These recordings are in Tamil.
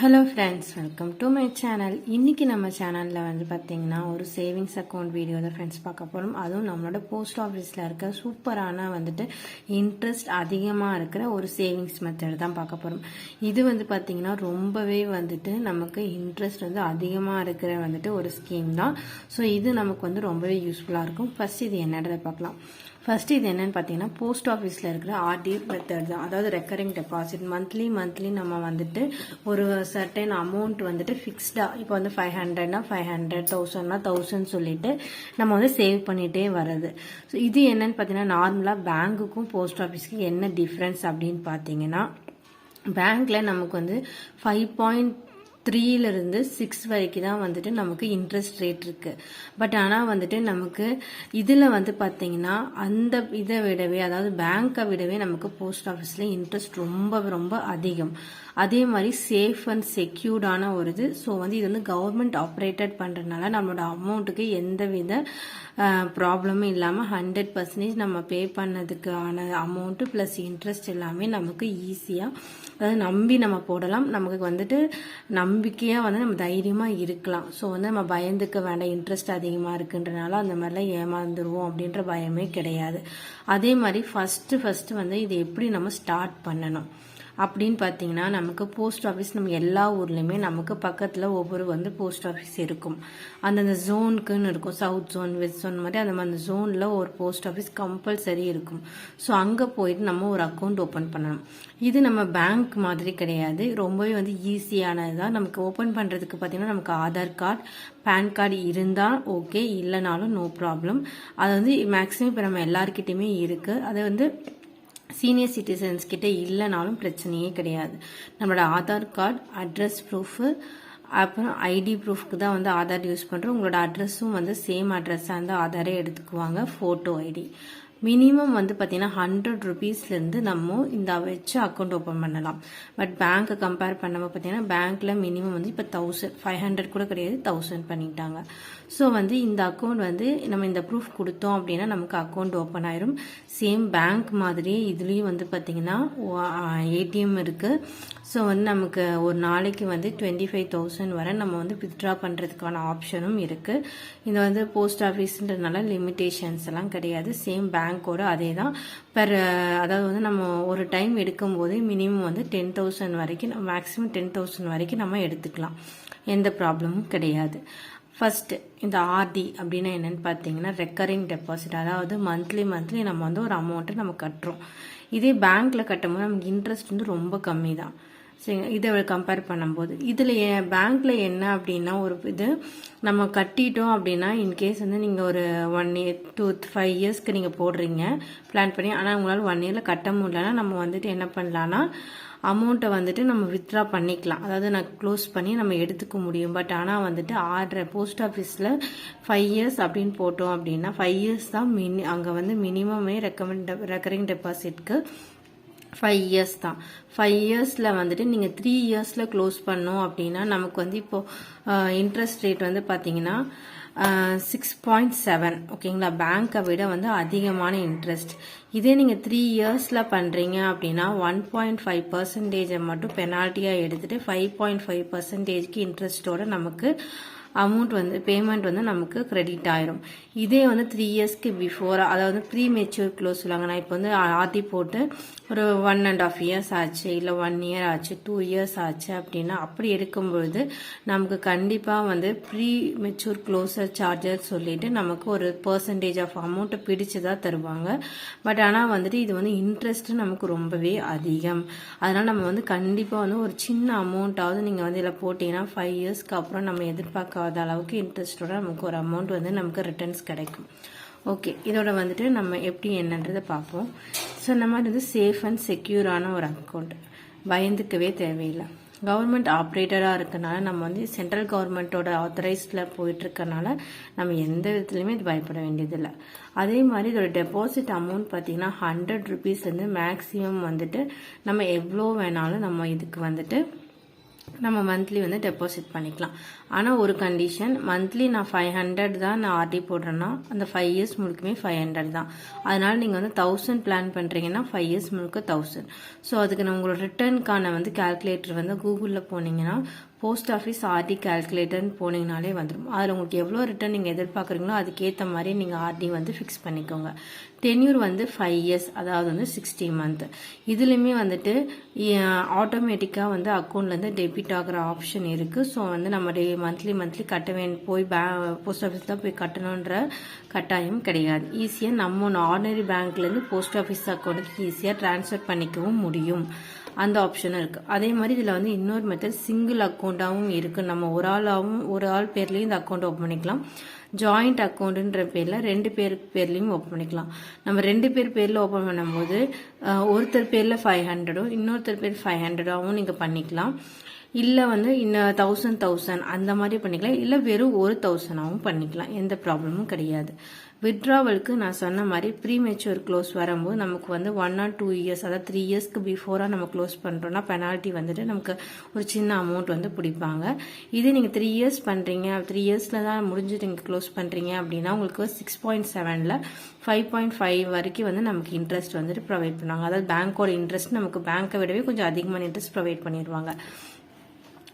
Hello friends welcome to my channel இன்றைக்கி நம்ம சேனலில் வந்து பார்த்திங்கன்னா ஒரு சேவிங்ஸ் அக்கௌண்ட் வீடியோ தான் ஃப்ரெண்ட்ஸ் பார்க்க போகிறோம் அதுவும் நம்மளோட போஸ்ட் ஆஃபீஸில் இருக்க சூப்பரான வந்துட்டு இன்ட்ரெஸ்ட் அதிகமாக இருக்கிற ஒரு சேவிங்ஸ் மெத்தட் தான் பார்க்க போகிறோம் இது வந்து பார்த்திங்கன்னா ரொம்பவே வந்துட்டு நமக்கு இன்ட்ரெஸ்ட் வந்து அதிகமாக இருக்கிற வந்துட்டு ஒரு ஸ்கீம் தான். ஸோ இது நமக்கு வந்து ரொம்பவே யூஸ்ஃபுல்லாக இருக்கும். ஃபஸ்ட் இது என்னன்றதை பார்க்கலாம். ஃபஸ்ட்டு இது என்னென்னு பார்த்தீங்கன்னா போஸ்ட் ஆஃபீஸில் இருக்கிற ஆர்டி மெத்தட் தான். அதாவது ரெக்கரிங் டெபாசிட் மந்த்லி மந்த்லி நம்ம வந்துட்டு ஒரு சர்டன் அமௌண்ட் வந்துட்டு ஃபிக்ஸ்டாக இப்போ வந்து ஃபைவ் ஹண்ட்ரட்னா ஃபைவ் ஹண்ட்ரட் தௌசண்ட்னா தௌசண்ட் சொல்லிட்டு நம்ம வந்து சேவ் பண்ணிகிட்டே வர்றது. ஸோ இது என்னென்னு பார்த்தீங்கன்னா நார்மலாக பேங்க்குக்கும் போஸ்ட் ஆஃபீஸ்க்கு என்ன டிஃப்ரென்ஸ் அப்படின்னு பார்த்தீங்கன்னா பேங்க்கில் நமக்கு வந்து ஃபைவ் பாயிண்ட் த்ரீலேருந்து சிக்ஸ் வரைக்கும் தான் வந்துட்டு நமக்கு இன்ட்ரெஸ்ட் ரேட் இருக்குது பட் ஆனால் வந்துட்டு நமக்கு இதில் வந்து பார்த்தீங்கன்னா அந்த இதை விடவே அதாவது பேங்க்கை விடவே நமக்கு போஸ்ட் ஆஃபீஸில் இன்ட்ரெஸ்ட் ரொம்ப ரொம்ப அதிகம். அதே மாதிரி சேஃப் அண்ட் செக்யூர்டான ஒரு இது. ஸோ வந்து இது வந்து கவர்மெண்ட் ஆப்ரேட்டட் பண்ணுறதுனால நம்மளோட அமௌண்ட்டுக்கு எந்த வித ப்ராப்ளமும் இல்லாமல் ஹண்ட்ரட் பர்சன்டேஜ் நம்ம பே பண்ணதுக்கான அமௌண்ட்டு ப்ளஸ் இன்ட்ரெஸ்ட் எல்லாமே நமக்கு ஈஸியாக அதாவது நம்பி நம்ம போடலாம். நமக்கு வந்துட்டு நம்பிக்கையாக வந்து நம்ம தைரியமாக இருக்கலாம். ஸோ வந்து நம்ம பயந்துக்க வேண்டாம். இன்ட்ரெஸ்ட் அதிகமாக இருக்குன்றனால அந்த மாதிரிலாம் ஏமாந்துருவோம் அப்படின்ற பயமே கிடையாது. அதே மாதிரி ஃபஸ்ட்டு ஃபஸ்ட்டு வந்து இது எப்படி நம்ம ஸ்டார்ட் பண்ணணும்? அப்படின்னு பார்த்தீங்கன்னா நமக்கு போஸ்ட் ஆஃபீஸ் நம்ம எல்லா ஊர்லேயுமே நமக்கு பக்கத்தில் ஒவ்வொரு வந்து போஸ்ட் ஆஃபீஸ் இருக்கும். அந்தந்த ஜோனுக்குன்னு இருக்கும். சவுத் ஜோன் வெஸ்ட் ஜோன் மாதிரி அந்த மாதிரி ஜோனில் ஒரு போஸ்ட் ஆஃபீஸ் கம்பல்சரி இருக்கும். ஸோ அங்கே போயிட்டு நம்ம ஒரு அக்கௌண்ட் ஓப்பன் பண்ணணும். இது நம்ம பேங்க் மாதிரி கிடையாது. ரொம்பவே வந்து ஈஸியானது தான் நமக்கு ஓப்பன் பண்ணுறதுக்கு பார்த்தீங்கன்னா நமக்கு ஆதார் கார்டு பேன் கார்டு இருந்தால் ஓகே இல்லைனாலும் நோ ப்ராப்ளம் அது வந்து மேக்ஸிமம் இப்போ நம்ம எல்லாருக்கிட்டேயுமே இருக்குது அதை வந்து சீனியர் சிட்டிசன்ஸ் கிட்ட இல்லைனாலும் பிரச்சனையே கிடையாது. நம்மளோட ஆதார் கார்டு அட்ரஸ் ப்ரூஃபு அப்புறம் ஐடி ப்ரூஃப்க்கு தான் வந்து ஆதார் யூஸ் பண்ணுறோம் உங்களோட அட்ரஸும் வந்து சேம் அட்ரஸாக இருந்தால் ஆதாரே எடுத்துக்குவாங்க. ஃபோட்டோ ஐடி மினிமம் வந்து பார்த்தீங்கன்னா ஹண்ட்ரட் ருபீஸ்லேருந்து நம்ம இந்த வச்சு அக்கௌண்ட் ஓப்பன் பண்ணலாம். பட் பேங்க்கை கம்பேர் பண்ணாமல் பார்த்தீங்கன்னா பேங்க்கில் மினிமம் வந்து இப்போ தௌசண்ட் ஃபைவ் ஹண்ட்ரட் கூட கிடையாது தௌசண்ட் பண்ணிட்டாங்க. ஸோ வந்து இந்த அக்கௌண்ட் வந்து நம்ம இந்த ப்ரூஃப் கொடுத்தோம் அப்படின்னா நமக்கு அக்கௌண்ட் ஓப்பன் ஆயிரும். சேம் பேங்க் மாதிரியே இதுலேயும் வந்து பார்த்தீங்கன்னா ஏடிஎம் இருக்குது ஸோ வந்து நமக்கு ஒரு நாளைக்கு வந்து டுவெண்ட்டி ஃபைவ் தௌசண்ட் வரை நம்ம வந்து வித்ட்ரா பண்ணுறதுக்கான ஆப்ஷனும் இருக்குது இது வந்து போஸ்ட் ஆஃபீஸ்ன்றதுனால லிமிட்டேஷன்ஸ் எல்லாம் கிடையாது. சேம் பேங்க் கூட அதே தான் பெர் அதாவது வந்து நம்ம ஒரு டைம் எடுக்கும்போது மினிமம் வந்து டென் தௌசண்ட் வரைக்கும் மேக்ஸிமம் டென் தௌசண்ட் வரைக்கும் நம்ம எடுத்துக்கலாம். எந்த ப்ராப்ளமும் கிடையாது. ஃபஸ்ட்டு இந்த ஆர்டி அப்படின்னா என்னென்னு பார்த்தீங்கன்னா ரெக்கரிங் டெபாசிட் அதாவது மந்த்லி மந்த்லி நம்ம வந்து ஒரு அமௌண்ட்டை நம்ம கட்டுறோம். இதே பேங்க்கில் கட்டும்போது நமக்கு இன்ட்ரெஸ்ட் வந்து ரொம்ப கம்மி தான் சரிங்க இதை கம்பேர் பண்ணும்போது. இதில் பேங்க்கில் என்ன அப்படின்னா ஒரு இது நம்ம கட்டிட்டோம் அப்படின்னா இன்கேஸ் வந்து நீங்கள் ஒரு ஒன் இயர் டூ ஃபைவ் இயர்ஸ்க்கு நீங்கள் போடுறீங்க பிளான் பண்ணி ஆனால் உங்களால் ஒன் இயரில் கட்ட முடியலன்னா நம்ம வந்துட்டு என்ன பண்ணலான்னா அமௌண்ட்டை வந்துட்டு நம்ம வித்ட்ரா பண்ணிக்கலாம். அதாவது நான் க்ளோஸ் பண்ணி நம்ம எடுத்துக்க முடியும். பட் ஆனால் வந்துட்டு ஆர்டர் போஸ்ட் ஆஃபீஸில் ஃபைவ் இயர்ஸ் அப்படின்னு போட்டோம் அப்படின்னா ஃபைவ் இயர்ஸ் தான் மினி அங்கே வந்து மினிமமே ரெக்கமெண்ட் ரெக்கரிங் டெபாசிட்க்கு ஃபைவ் இயர்ஸ் தான். ஃபைவ் இயர்ஸில் வந்துட்டு நீங்கள் த்ரீ இயர்ஸில் க்ளோஸ் பண்ணோம் அப்படின்னா நமக்கு வந்து இப்போது இன்ட்ரெஸ்ட் ரேட் வந்து பார்த்தீங்கன்னா சிக்ஸ் பாயிண்ட் செவன் ஓகேங்களா? பேங்க்கை விட வந்து அதிகமான இன்ட்ரெஸ்ட் இதே நீங்கள் த்ரீ இயர்ஸில் பண்ணுறீங்க அப்படின்னா ஒன் பாயிண்ட் ஃபைவ் பர்சன்டேஜை மட்டும் பெனால்ட்டியாக எடுத்துகிட்டு ஃபைவ் பாயிண்ட் ஃபைவ் பர்சன்டேஜ்க்கு இன்ட்ரெஸ்ட்டோட நமக்கு அமௌண்ட் வந்து பேமெண்ட் வந்து நமக்கு கிரெடிட் ஆயிரும். இதே வந்து த்ரீ இயர்ஸ்க்கு பிஃபோர் அதாவது ப்ரீ மெச்சூர் க்ளோஸ் சொல்லுவாங்க நான் இப்போ வந்து ஆர்டி போட்டு ஒரு ஒன் அண்ட் ஆஃப் இயர்ஸ் ஆச்சு இல்லை ஒன் இயர் ஆச்சு டூ இயர்ஸ் ஆச்சு அப்படின்னா அப்படி எடுக்கும்பொழுது நமக்கு கண்டிப்பாக வந்து ப்ரீ மெச்சூர் க்ளோஸர் சார்ஜர் சொல்லிட்டு நமக்கு ஒரு பர்சன்டேஜ் ஆஃப் அமௌண்ட்டை பிடிச்சு தான் தருவாங்க. பட் ஆனால் வந்துட்டு இது வந்து இன்ட்ரெஸ்ட் நமக்கு ரொம்பவே அதிகம். அதனால் நம்ம வந்து கண்டிப்பாக வந்து ஒரு சின்ன அமௌண்ட்டாவது நீங்கள் வந்து இதில் போட்டிங்கன்னா ஃபைவ் இயர்ஸ்க்கு அப்புறம் நம்ம எதிர்பார்க்காத அளவுக்கு இன்ட்ரெஸ்ட்டோட நமக்கு ஒரு அமௌண்ட் வந்து நமக்கு ரிட்டர்ன்ஸ் கிடைக்கும். ஓகே இதோட வந்துட்டு நம்ம எப்படி என்னன்றதை பார்ப்போம். ஸோ இந்த மாதிரி வந்து சேஃப் அண்ட் செக்யூரான ஒரு அக்கௌண்ட் பயந்துக்கவே தேவையில்லை. கவர்மெண்ட் ஆப்ரேட்டராக இருக்கனால நம்ம வந்து சென்ட்ரல் கவர்மெண்ட்டோட ஆத்தரைஸ்டில் போயிட்டுருக்கனால நம்ம எந்த விதத்துலையுமே இது பயப்பட வேண்டியதில்லை. அதே மாதிரி இதோட டெபாசிட் அமௌண்ட் பார்த்திங்கன்னா ஹண்ட்ரட் ருபீஸ்லேருந்து மேக்ஸிமம் வந்துட்டு நம்ம எவ்வளோ வேணாலும் நம்ம இதுக்கு வந்துட்டு நம்ம மந்த்லி வந்து டெபாசிட் பண்ணிக்கலாம். ஆனால் ஒரு கண்டிஷன் மந்த்லி நான் ஃபைவ் ஹண்ட்ரட் தான் நான் ஆர்டி போடுறேன்னா அந்த ஃபைவ் இயர்ஸ் முழுக்குமே ஃபைவ் ஹண்ட்ரட் தான். அதனால் நீங்கள் வந்து தௌசண்ட் பிளான் பண்ணுறீங்கன்னா ஃபைவ் இயர்ஸ் முழுக்க தௌசண்ட் ஸோ அதுக்கு நான் உங்களோட ரிட்டர்னுக்கான வந்து கால்குலேட்டர் வந்து கூகுளில் போனீங்கன்னா போஸ்ட் ஆஃபீஸ் ஆர்டி கால்குலேட்டர்னு போனீங்கனாலே வந்துடும் அதில் உங்களுக்கு எவ்வளோ ரிட்டர்ன் நீங்கள் எதிர்பார்க்குறீங்களோ அதுக்கேற்ற மாதிரி நீங்கள் ஆர்டி வந்து ஃபிக்ஸ் பண்ணிக்கோங்க. டென்யூர் வந்து ஃபைவ் இயர்ஸ் அதாவது வந்து சிக்ஸ்டி மந்த் இதுலேயுமே வந்துட்டு ஆட்டோமேட்டிக்காக வந்து அக்கௌண்ட்லேருந்து டெபிட் ஆகிற ஆப்ஷன் இருக்குது ஸோ வந்து நம்ம டே மந்த்லி மந்த்லி கட்ட வேணும் போய் பே போஸ்ட் ஆஃபீஸ் தான் போய் கட்டணுன்ற கட்டாயம் கிடையாது. ஈஸியாக நம்ம ஆர்டினரி பேங்க்லேருந்து போஸ்ட் ஆஃபீஸ் அக்கௌண்ட்டுக்கு ஈஸியாக ட்ரான்ஸ்ஃபர் பண்ணிக்கவும் முடியும். அந்த ஆப்ஷனும் இருக்குது அதே மாதிரி இதில் வந்து இன்னொரு மெத்தட் சிங்கிள் அக்கௌண்ட்டாகவும் இருக்குது நம்ம ஒரு ஆளாகவும் ஒரு ஆள் பேர்லேயும் இந்த அக்கௌண்ட் ஓப்பன் பண்ணிக்கலாம். ஜாயிண்ட் அக்கௌண்ட்டுன்ற பேரில் ரெண்டு பேர் பேர்லேயும் ஓப்பன் பண்ணிக்கலாம். நம்ம ரெண்டு பேர் பேரில் ஓப்பன் பண்ணும்போது ஒருத்தர் பேரில் ஃபைவ் ஹண்ட்ரடும் இன்னொருத்தர் பேர் ஃபைவ் ஹண்ட்ரடாகவும் நீங்கள் பண்ணிக்கலாம். இல்லை வந்து இன்னும் தௌசண்ட் தௌசண்ட் அந்த மாதிரி பண்ணிக்கலாம். இல்லை வெறும் ஒரு தௌசண்டாகவும் பண்ணிக்கலாம். எந்த ப்ராப்ளமும் கிடையாது. வித்ட்ராவலுக்கு நான் சொன்ன மாதிரி ப்ரீ மெச்சூர் க்ளோஸ் வரும்போது நமக்கு வந்து ஒன் ஆர் டூ இயர்ஸ் அதாவது த்ரீ இயர்ஸ்க்கு பிஃபோராக நம்ம க்ளோஸ் பண்ணுறோன்னா பெனால்ட்டி வந்துட்டு நமக்கு ஒரு சின்ன அமௌண்ட் வந்து பிடிப்பாங்க. இதே நீங்கள் த்ரீ இயர்ஸ் பண்ணுறீங்க த்ரீ இயர்ஸில் தான் முடிஞ்சுட்டு நீங்கள் க்ளோஸ் பண்ணுறீங்க அப்படின்னா உங்களுக்கு சிக்ஸ் பாயிண்ட் செவனில் ஃபைவ் பாயிண்ட் ஃபைவ் வரைக்கும் வந்து நமக்கு இன்ட்ரெஸ்ட் வந்துட்டு ப்ரொவைட் பண்ணுவாங்க. அதாவது பேங்க்கோட இன்ட்ரெஸ்ட் நமக்கு பேங்க்கை விடவே கொஞ்சம் அதிகமான இன்ட்ரெஸ்ட் ப்ரொவைட் பண்ணிடுவாங்க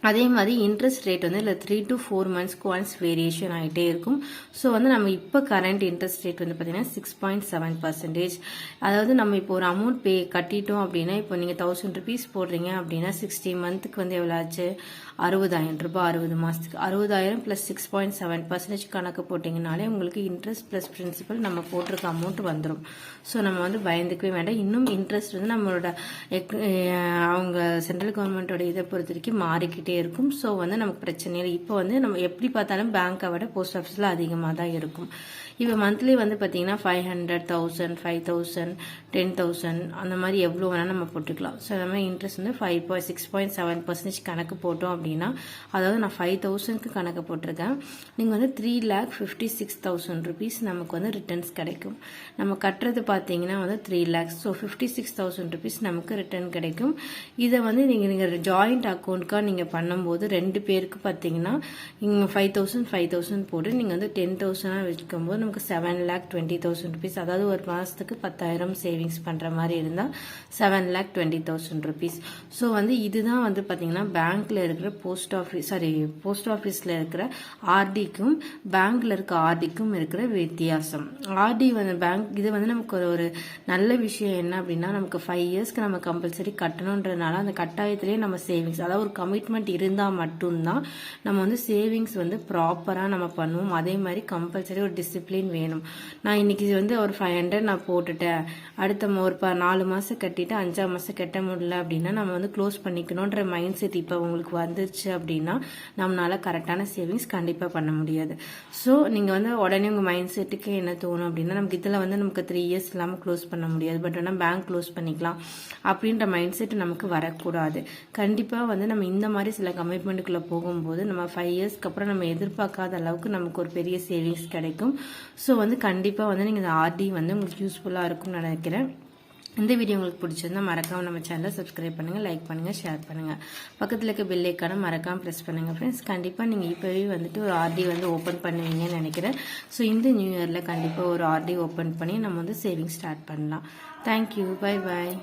அதே மாதிரி இன்ட்ரெஸ்ட் ரேட் வந்து இல்லை த்ரீ டு ஃபோர் மந்த்ஸ்க்கு ஒன்ஸ் வேரியேஷன் ஆகிட்டே இருக்கும். ஸோ வந்து நம்ம இப்போ கரண்ட் இன்ட்ரெஸ்ட் ரேட் வந்து பார்த்தீங்கன்னா சிக்ஸ் பாயிண்ட் செவன் பர்சன்டேஜ் அதாவது நம்ம இப்போ ஒரு அமௌண்ட் பே கட்டிட்டோம் அப்படின்னா இப்போ நீங்கள் தௌசண்ட் ருபீஸ் போடுறீங்க அப்படின்னா சிக்ஸ்டி மந்த்துக்கு வந்து எவ்வளோ ஆச்சு? அறுபதாயிரம் ரூபாய் அறுபது மாதத்துக்கு அறுபதாயிரம் plus six point seven percentage கணக்கு போட்டிங்கனாலே உங்களுக்கு இன்ட்ரெஸ்ட் ப்ளஸ் பிரின்சிபல் நம்ம போட்டிருக்க அமௌண்ட் வந்துடும் ஸோ நம்ம வந்து பயந்துக்கவே வேண்டாம். இன்னும் இன்ட்ரெஸ்ட் வந்து நம்மளோட அவங்க சென்ட்ரல் கவர்மெண்ட்டோட இதை பொறுத்த வரைக்கும் மாறிக்கிட்டே போயிட்டே இருக்கும். ஸோ வந்து நமக்கு பிரச்சனை இல்லை. இப்போ வந்து நம்ம எப்படி பார்த்தாலும் பேங்க்கை விட போஸ்ட் ஆஃபீஸில் அதிகமாக தான் இருக்கும். இப்போ மந்த்லி வந்து பார்த்தீங்கன்னா five hundred thousand five thousand ten thousand அந்த மாதிரி எவ்வளோ வேணால் நம்ம போட்டுக்கலாம். ஸோ நம்ம இன்ட்ரெஸ்ட் வந்து five point six point seven percentage கணக்கு போட்டோம் அப்படின்னா அதாவது நான் ஃபைவ் தௌசண்ட்க்கு கணக்கு போட்டிருக்கேன். நீங்கள் வந்து three lakh fifty six thousand rupees நமக்கு வந்து ரிட்டர்ன்ஸ் கிடைக்கும். நம்ம கட்டுறது பார்த்தீங்கன்னா வந்து three lakhs so fifty six thousand rupees நமக்கு ரிட்டர்ன் கிடைக்கும். இதை வந்து நீங்கள் நீங்கள் ஜாயிண்ட் அக்கௌண்ட்காக நீங்கள் பண்ணும்போது ரெண்டு பேருக்கு பார்த்தீங்கன்னா இங்கே ஃபைவ் தௌசண்ட் ஃபைவ் தௌசண்ட் போட்டு நீங்கள் வந்து டென் தௌசண்டாக வச்சுக்கும்போது நமக்கு seven lakh twenty thousand rupees அதாவது ஒரு மாதத்துக்கு பத்தாயிரம் சேவிங்ஸ் பண்ணுற மாதிரி இருந்தால் seven lakh twenty thousand rupees so வந்து இதுதான் வந்து பார்த்தீங்கன்னா பேங்க்கில் இருக்கிற போஸ்ட் ஆஃபீஸ் சாரி போஸ்ட் ஆஃபீஸில் இருக்கிற ஆர்டிக்கும் பேங்க்கில் இருக்க ஆர்டிக்கும் இருக்கிற வித்தியாசம். ஆர்டி வந்து பேங்க் இது வந்து நமக்கு ஒரு ஒரு நல்ல விஷயம் என்ன அப்படின்னா நமக்கு ஃபைவ் இயர்ஸ்க்கு நம்ம கம்பல்சரி கட்டணுன்றதுனால அந்த கட்டாயத்திலேயே நம்ம சேவிங்ஸ் அதாவது ஒரு கமிட்மெண்ட் இருந்தால் மட்டும்தான் நம்ம வந்து சேவிங்ஸ் வந்து ப்ராப்பராக நம்ம பண்ணுவோம். அதே மாதிரி கம்பல்சரி ஒரு டிசிப்ளின் வேணும். நான் இன்னைக்கு வந்து ஒரு ஃபைவ் ஹண்ட்ரட் நான் போட்டுட்டேன். அடுத்த ஒரு ப நாலு மாதம் கட்டிட்டு அஞ்சாம் மாதம் கட்ட முடியல அப்படின்னா நம்ம வந்து க்ளோஸ் பண்ணிக்கணுன்ற மைண்ட் செட் இப்போ உங்களுக்கு வந்துருச்சு அப்படின்னா நம்மளால கரெக்டான சேவிங்ஸ் கண்டிப்பாக பண்ண முடியாது. ஸோ நீங்கள் வந்து உடனே உங்கள் மைண்ட் செட்டுக்கு என்ன தோணும் அப்படின்னா நமக்கு இதில் வந்து நமக்கு த்ரீ இயர்ஸ் இல்லாமல் க்ளோஸ் பண்ண முடியாது. பட் ஆனால் பேங்க் க்ளோஸ் பண்ணிக்கலாம். அப்படின்ற மைண்ட் செட் நமக்கு வரக்கூடாது. கண்டிப்பாக வந்து நம்ம இந்த மாதிரி சில கமிட்மெண்ட்டுக்குள்ளே போகும்போது நம்ம ஃபைவ் இயர்ஸ்க்கு அப்புறம் நம்ம எதிர்பார்க்காத அளவுக்கு நமக்கு ஒரு பெரிய சேவிங்ஸ் கிடைக்கும். ஸோ வந்து கண்டிப்பாக வந்து நீங்கள் இந்த ஆர்டி வந்து உங்களுக்கு யூஸ்ஃபுல்லாக இருக்கும்னு நினைக்கிறேன். இந்த வீடியோ உங்களுக்கு பிடிச்சிருந்தா மறக்காமல் நம்ம சேனலை சப்ஸ்கிரைப் பண்ணுங்கள் லைக் பண்ணுங்கள் ஷேர் பண்ணுங்கள் பக்கத்தில் இருக்க பெல்லைக்கான மறக்காமல் ப்ரெஸ் பண்ணுங்கள் ஃப்ரெண்ட்ஸ் கண்டிப்பாக நீங்கள் இப்போவே வந்துட்டு ஒரு ஆர்டி வந்து ஓப்பன் பண்ணுவீங்கன்னு நினைக்கிறேன். ஸோ இந்த நியூ இயரில் கண்டிப்பாக ஒரு ஆர்டி ஓப்பன் பண்ணி நம்ம வந்து சேவிங் ஸ்டார்ட் பண்ணலாம். Thank you bye bye